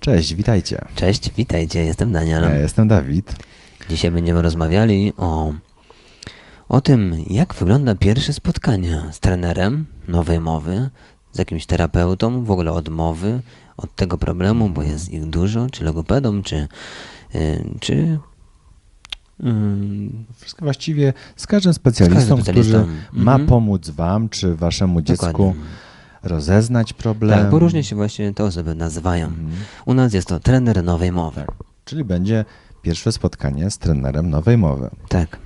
Cześć, witajcie. Cześć, witajcie, jestem Daniel. Ja jestem Dawid. Dzisiaj będziemy rozmawiali o, o tym, jak wygląda pierwsze spotkanie z trenerem nowej mowy, z jakimś terapeutą, w ogóle od mowy, od tego problemu, bo jest ich dużo, czy logopedą, czy, yy, czy Wszystko właściwie z każdym specjalistą, Z każdym specjalistą. który ma Mhm. pomóc wam czy waszemu dziecku Dokładnie. Rozeznać problem. tak, bo różnie się właśnie te osoby nazywają. Mhm. U nas jest to trener nowej mowy. Tak. Czyli będzie pierwsze spotkanie z trenerem nowej mowy. Tak.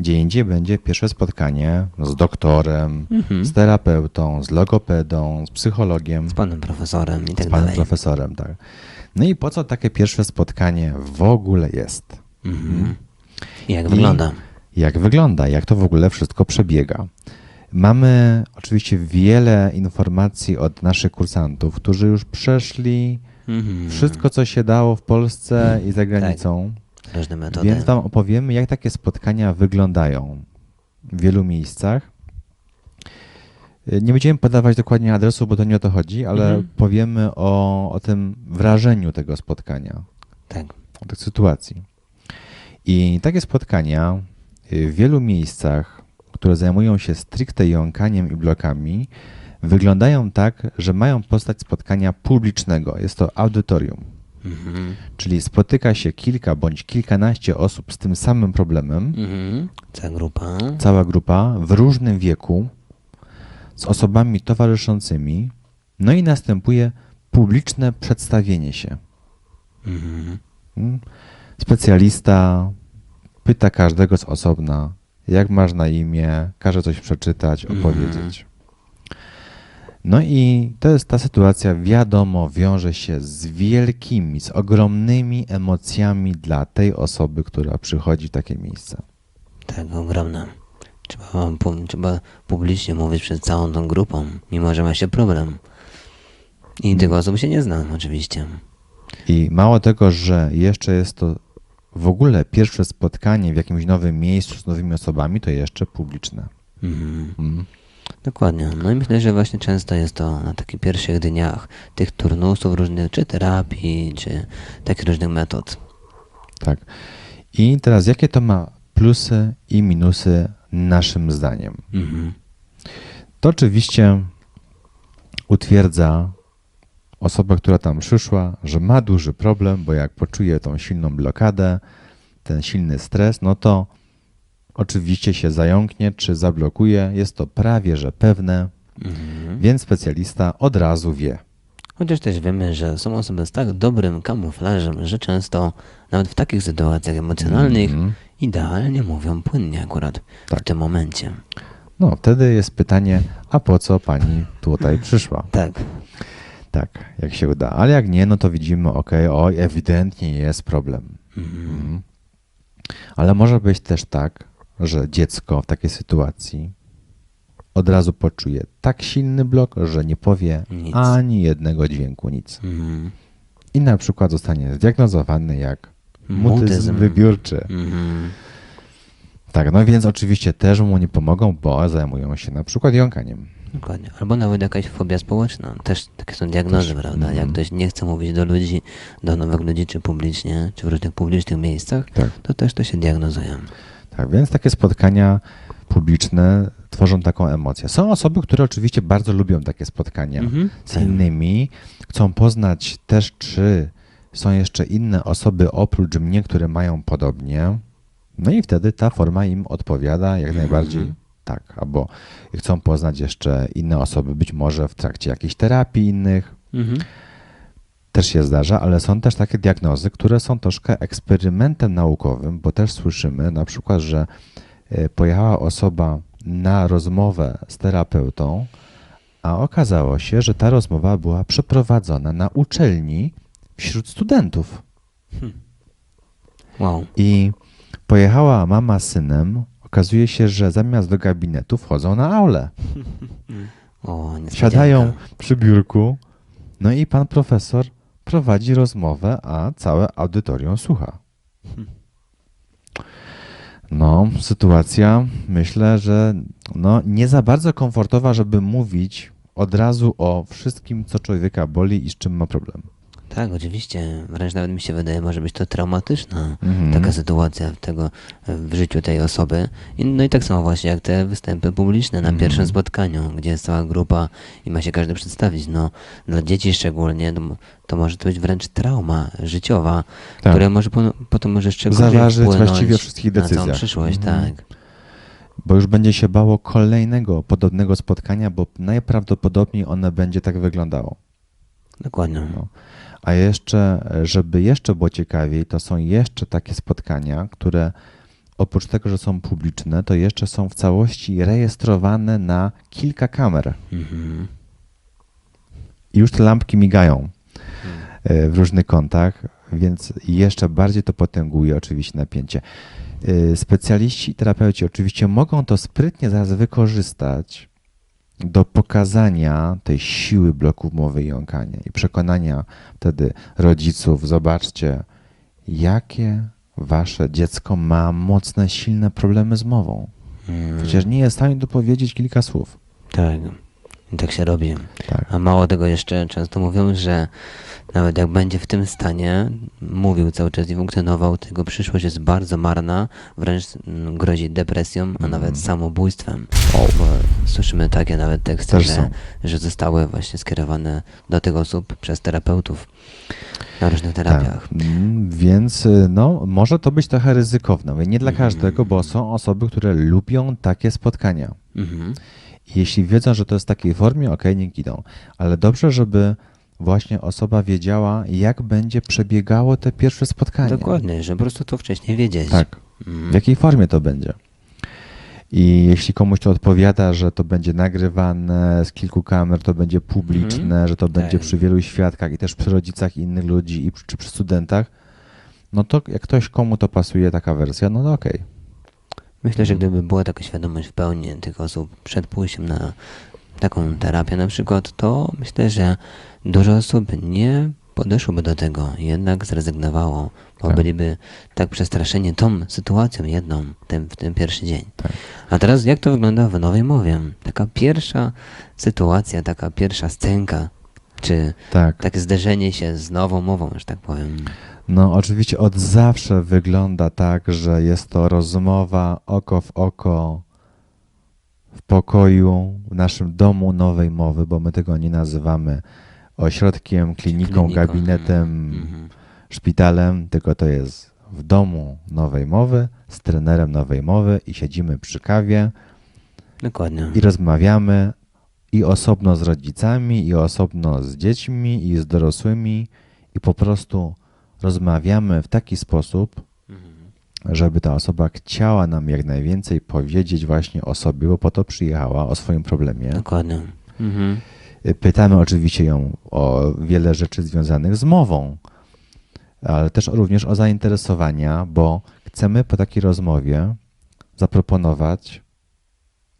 Gdzie indziej będzie pierwsze spotkanie z doktorem, Mhm. z terapeutą, z logopedą, z psychologiem, Z panem profesorem i z tak panem dalej. profesorem. Tak. No i po co takie pierwsze spotkanie w ogóle jest? Mhm. I jak I wygląda? Jak wygląda, jak to w ogóle wszystko przebiega. Mamy oczywiście wiele informacji od naszych kursantów, którzy już przeszli Mhm. wszystko, co się dało w Polsce i za granicą. Różne metody. Więc Wam opowiemy, jak takie spotkania wyglądają w wielu miejscach. Nie będziemy podawać dokładnie adresu, bo to nie o to chodzi, ale Mhm. powiemy o, o tym wrażeniu tego spotkania Tak. o tych sytuacji. I takie spotkania w wielu miejscach, które zajmują się stricte jąkaniem i blokami, wyglądają tak, że mają postać spotkania publicznego. Jest to audytorium, Mhm. czyli spotyka się kilka bądź kilkanaście osób z tym samym problemem, Mhm. Cała grupa. cała grupa w różnym wieku, z osobami towarzyszącymi, no i następuje publiczne przedstawienie się. Mhm. Mm. Specjalista pyta każdego z osobna, jak masz na imię, każe coś przeczytać, Mhm. opowiedzieć. No i to jest ta sytuacja, wiadomo, wiąże się z wielkimi, z ogromnymi emocjami dla tej osoby, która przychodzi w takie miejsce. Tak, ogromna. Trzeba, pu- trzeba publicznie mówić przed całą tą grupą, mimo że ma się problem. I tych osób się nie znam, oczywiście. I mało tego, że jeszcze jest to w ogóle pierwsze spotkanie w jakimś nowym miejscu z nowymi osobami, to jeszcze publiczne. Mhm. Mm. Dokładnie. No i myślę, że właśnie często jest to na takich pierwszych dniach tych turnusów różnych, czy terapii, czy takich różnych metod. Tak. I teraz jakie to ma plusy i minusy naszym zdaniem? Mhm. To oczywiście utwierdza osobę, która tam przyszła, że ma duży problem, bo jak poczuje tą silną blokadę, ten silny stres, no to oczywiście się zająknie czy zablokuje. Jest to prawie że pewne, Mhm. więc specjalista od razu wie. Chociaż też wiemy, że są osoby z tak dobrym kamuflażem, że często nawet w takich sytuacjach emocjonalnych Mhm. idealnie mówią płynnie akurat Tak. w tym momencie. No, wtedy jest pytanie, a po co pani tutaj przyszła? Tak. Tak, jak się uda. Ale jak nie, no to widzimy, ok, oj, ewidentnie jest problem. Mhm. Mhm. Ale może być też tak, że dziecko w takiej sytuacji od razu poczuje tak silny blok, że nie powie Nic. ani jednego dźwięku, nic. Mhm. I na przykład zostanie zdiagnozowany jak mutyzm, Mutyzm. wybiórczy. Tak, no więc oczywiście też mu nie pomogą, bo zajmują się na przykład jąkaniem. Dokładnie. Albo nawet jakaś fobia społeczna. Też takie są diagnozy, Też. prawda? Jak Mhm. ktoś nie chce mówić do ludzi, do nowych ludzi, czy publicznie, czy w różnych publicznych miejscach, Tak. to też to się diagnozuje. Tak, więc takie spotkania publiczne tworzą taką emocję. Są osoby, które oczywiście bardzo lubią takie spotkania Mhm. z innymi, chcą poznać też, czy są jeszcze inne osoby oprócz mnie, które mają podobnie. No i wtedy ta forma im odpowiada jak najbardziej tak. Albo chcą poznać jeszcze inne osoby, być może w trakcie jakiejś terapii innych. Mhm. Też się zdarza, ale są też takie diagnozy, które są troszkę eksperymentem naukowym, bo też słyszymy na przykład, że e, pojechała osoba na rozmowę z terapeutą, a okazało się, że ta rozmowa była przeprowadzona na uczelni wśród studentów. Wow. I pojechała mama z synem. Okazuje się, że zamiast do gabinetu wchodzą na aulę. O. Siadają przy biurku, no i pan profesor prowadzi rozmowę, a całe audytorium słucha. No, sytuacja myślę, że no, nie za bardzo komfortowa, żeby mówić od razu o wszystkim, co człowieka boli i z czym ma problem. Tak, oczywiście. Wręcz nawet mi się wydaje, może być to traumatyczna Mhm. taka sytuacja w, tego, w życiu tej osoby. I, no i tak samo właśnie jak te występy publiczne na Mhm. pierwszym spotkaniu, gdzie jest cała grupa i ma się każdy przedstawić. No, dla dzieci szczególnie to, to może to być wręcz trauma życiowa, Tak. która może po, potem może szczególnie Zaważyć właściwie o wszystkich na całą decyzjach. przyszłość. Mhm. Tak. Bo już będzie się bało kolejnego podobnego spotkania, bo najprawdopodobniej one będzie tak wyglądało. Dokładnie. No. A jeszcze, żeby jeszcze było ciekawiej, to są jeszcze takie spotkania, które oprócz tego, że są publiczne, to jeszcze są w całości rejestrowane na kilka kamer. Mhm. I już te lampki migają Hmm. e, w różnych kątach, więc jeszcze bardziej to potęguje oczywiście napięcie. E, Specjaliści i terapeuci oczywiście mogą to sprytnie zaraz wykorzystać do pokazania tej siły bloków mowy i jąkania i przekonania wtedy rodziców, zobaczcie, jakie wasze dziecko ma mocne, silne problemy z mową. Mm, Przecież nie jest w stanie dopowiedzieć kilka słów. Tak. I tak się robi. Tak. A mało tego jeszcze często mówią, że nawet jak będzie w tym stanie, mówił cały czas i funkcjonował, to jego przyszłość jest bardzo marna, wręcz mm, grozi depresją, a nawet samobójstwem. Bo słyszymy takie nawet teksty, że, że zostały właśnie skierowane do tych osób przez terapeutów na różnych terapiach. Tak. Mm, Więc y, no, może to być trochę ryzykowne. Nie dla każdego, bo są osoby, które lubią takie spotkania. Mhm. Jeśli wiedzą, że to jest w takiej formie, okej, niech idą. Ale dobrze, żeby właśnie osoba wiedziała, jak będzie przebiegało te pierwsze spotkanie. Dokładnie, że po prostu to wcześniej wiedzieć. Tak. W jakiej formie to będzie. I jeśli komuś to odpowiada, że to będzie nagrywane z kilku kamer, to będzie publiczne, Mhm. że to będzie Tak. przy wielu świadkach i też przy rodzicach innych ludzi i przy, czy przy studentach, no to jak ktoś komu to pasuje taka wersja, no to okej. Myślę, że gdyby była taka świadomość w pełni tych osób przed pójściem na taką terapię na przykład, to myślę, że dużo osób nie podeszłoby do tego, jednak zrezygnowało, bo Tak. byliby tak przestraszeni tą sytuacją jedną tym, w ten pierwszy dzień. Tak. A teraz jak to wygląda w nowej mowie? Taka pierwsza sytuacja, taka pierwsza scenka, czy Tak. takie zderzenie się z nową mową, że tak powiem. No, oczywiście od zawsze wygląda tak, że jest to rozmowa oko w oko w pokoju, w naszym domu nowej mowy, bo my tego nie nazywamy ośrodkiem, kliniką, Kliniką, gabinetem, mhm. szpitalem, tylko to jest w domu nowej mowy, z trenerem nowej mowy i siedzimy przy kawie Dokładnie. i rozmawiamy i osobno z rodzicami, i osobno z dziećmi, i z dorosłymi, i po prostu rozmawiamy w taki sposób, Mhm. żeby ta osoba chciała nam jak najwięcej powiedzieć właśnie o sobie, bo po to przyjechała, o swoim problemie. Dokładnie. Mhm. Pytamy oczywiście ją o wiele rzeczy związanych z mową, ale też również o zainteresowania, bo chcemy po takiej rozmowie zaproponować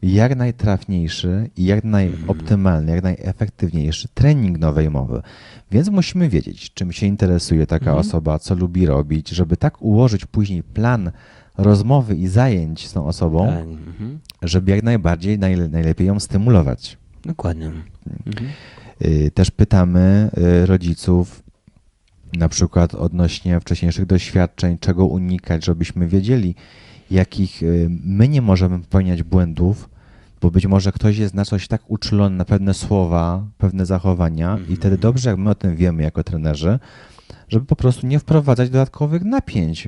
jak najtrafniejszy i jak najoptymalny, jak najefektywniejszy trening nowej mowy. Więc musimy wiedzieć, czym się interesuje taka Mhm. osoba, co lubi robić, żeby tak ułożyć później plan rozmowy i zajęć z tą osobą, Tak. Mhm. żeby jak najbardziej, najle- najlepiej ją stymulować. Dokładnie. Mhm. Y, Też pytamy y, rodziców, na przykład odnośnie wcześniejszych doświadczeń, czego unikać, żebyśmy wiedzieli, jakich y, my nie możemy popełniać błędów, bo być może ktoś jest na coś tak uczulony, na pewne słowa, pewne zachowania, i Mhm. wtedy dobrze, jak my o tym wiemy jako trenerzy, żeby po prostu nie wprowadzać dodatkowych napięć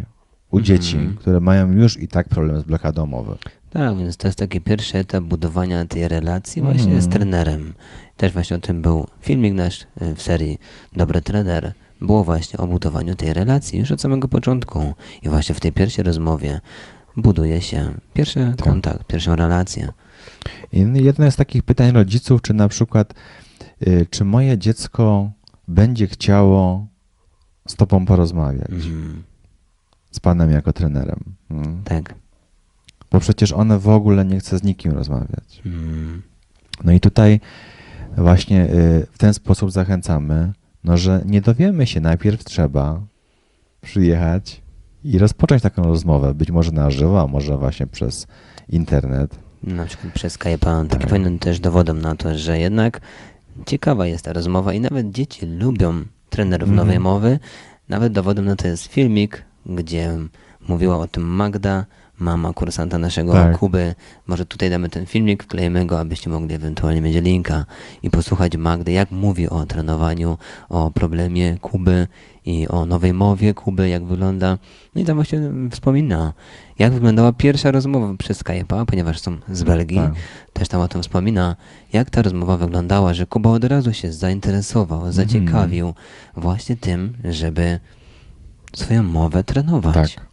u Mhm. dzieci, które mają już i tak problem z blokadą mowy. Tak, więc to jest taki pierwszy etap budowania tej relacji właśnie Mhm. z trenerem. Też właśnie o tym był filmik nasz y, w serii Dobry Trener. Było właśnie o budowaniu tej relacji już od samego początku. I właśnie w tej pierwszej rozmowie buduje się pierwszy Tak. kontakt, pierwszą relację. Jedno z takich pytań rodziców, czy na przykład, y, czy moje dziecko będzie chciało z tobą porozmawiać, Mhm. z panem jako trenerem. Mm. Tak. Bo przecież one w ogóle nie chce z nikim rozmawiać. Mhm. No i tutaj właśnie y, w ten sposób zachęcamy, no, że nie dowiemy się, najpierw trzeba przyjechać i rozpocząć taką rozmowę, być może na żywo, a może właśnie przez internet. Na przykład przez Skype'a. Taki Tak. powinien też dowodem na to, że jednak ciekawa jest ta rozmowa i nawet dzieci lubią trenerów Mhm. nowej mowy. Nawet dowodem na to jest filmik, gdzie mówiła o tym Magda, mama kursanta naszego Tak. Kuby. Może tutaj damy ten filmik, wklejemy go, abyście mogli ewentualnie mieć linka i posłuchać Magdy, jak mówi o trenowaniu, o problemie Kuby i o nowej mowie Kuby, jak wygląda. No i tam właśnie wspomina, jak wyglądała pierwsza rozmowa przez Skype'a, ponieważ są z Belgii. Tak. Też tam o tym wspomina, jak ta rozmowa wyglądała, że Kuba od razu się zainteresował, zaciekawił właśnie tym, żeby swoją mowę trenować. Tak.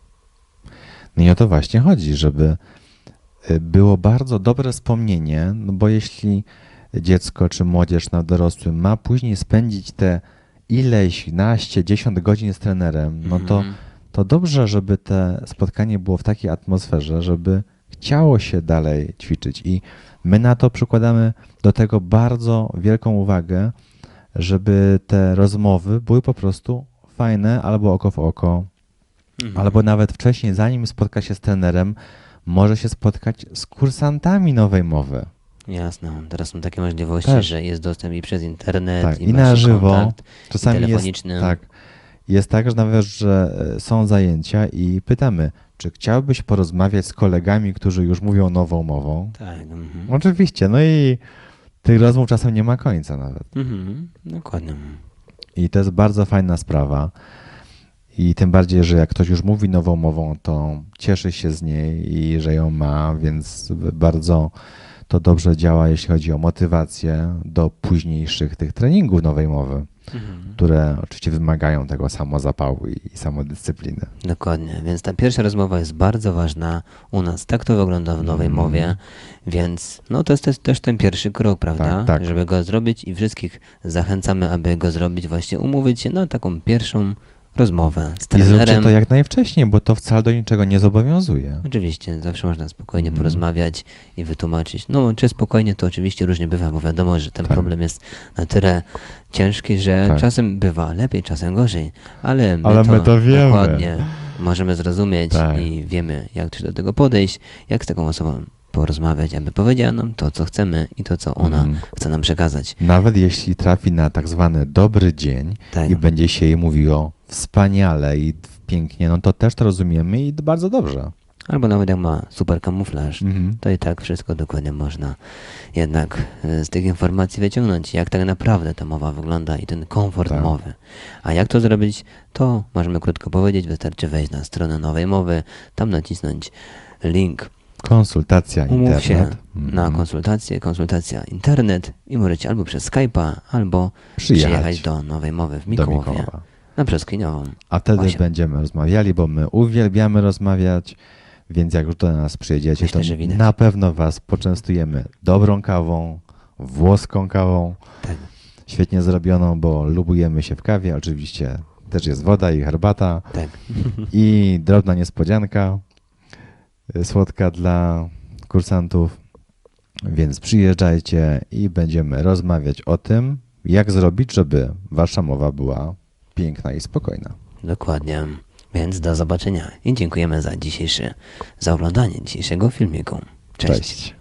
No i o to właśnie chodzi, żeby y, było bardzo dobre wspomnienie, no bo jeśli dziecko czy młodzież na dorosłym ma później spędzić te ileś, naście, dziesiąt godzin z trenerem, no to, Mhm. to dobrze, żeby te spotkanie było w takiej atmosferze, żeby chciało się dalej ćwiczyć. I my na to przykładamy do tego bardzo wielką uwagę, żeby te rozmowy były po prostu fajne, albo oko w oko, Mhm. albo nawet wcześniej, zanim spotka się z trenerem, może się spotkać z kursantami nowej mowy. Jasne, teraz są takie możliwości, Też. że jest dostęp i przez internet, Tak, i, i na żywo. kontakt, Czasami i jest telefoniczny. tak. Jest tak, że nawet, że e, są zajęcia i pytamy, czy chciałbyś porozmawiać z kolegami, którzy już mówią nową mową? Tak, mhm. Oczywiście, no i tych rozmów czasem nie ma końca nawet. Mhm. Dokładnie. I to jest bardzo fajna sprawa. I tym bardziej, że jak ktoś już mówi nową mową, to cieszy się z niej i że ją ma, więc bardzo to dobrze działa, jeśli chodzi o motywację do późniejszych tych treningów nowej mowy, Mhm. które oczywiście wymagają tego samozapału i, i samodyscypliny. Dokładnie, więc ta pierwsza rozmowa jest bardzo ważna u nas. Tak to wygląda w nowej Mm. mowie, więc no to jest też, też ten pierwszy krok, prawda? Tak, tak. Żeby go zrobić i wszystkich zachęcamy, aby go zrobić, właśnie umówić się na taką pierwszą rozmowę z I zróbcie trenerem. to jak najwcześniej, bo to wcale do niczego nie zobowiązuje. Oczywiście, zawsze można spokojnie Mhm. porozmawiać i wytłumaczyć. No, czy spokojnie, to oczywiście różnie bywa, bo wiadomo, że ten Tak. problem jest na tyle ciężki, że Tak. czasem bywa lepiej, czasem gorzej, ale my, Ale to, my to wiemy. dokładnie możemy zrozumieć Tak. i wiemy, jak do tego podejść, jak z taką osobą porozmawiać, aby powiedziała nam to, co chcemy i to, co ona Mhm. chce nam przekazać. Nawet jeśli trafi na tak zwany dobry dzień Tak. i będzie się jej mówiło wspaniale i pięknie, no to też to rozumiemy i bardzo dobrze. Albo nawet jak ma super kamuflaż, Mhm. to i tak wszystko dokładnie można jednak e, z tych informacji wyciągnąć, jak tak naprawdę ta mowa wygląda i ten komfort Tak. mowy. A jak to zrobić, to możemy krótko powiedzieć, wystarczy wejść na stronę nowej mowy, tam nacisnąć link, Konsultacja, umów się internet. na Mhm. konsultację, konsultacja internet i możecie albo przez Skype'a, albo Przyjechać przyjechać do nowej mowy w do Mikołowie, Mikołowa. na Brzoskwiniową. A wtedy Właśnie. będziemy rozmawiali, bo my uwielbiamy rozmawiać, więc jak już do nas przyjedziecie, Myślę, to na pewno was poczęstujemy dobrą kawą, włoską kawą, Tak. świetnie zrobioną, bo lubujemy się w kawie. Oczywiście też jest woda i herbata. Tak. I drobna niespodzianka słodka dla kursantów. Więc przyjeżdżajcie i będziemy rozmawiać o tym, jak zrobić, żeby wasza mowa była piękna i spokojna. Dokładnie. Więc do zobaczenia i dziękujemy za dzisiejszy, za oglądanie dzisiejszego filmiku. Cześć. Cześć.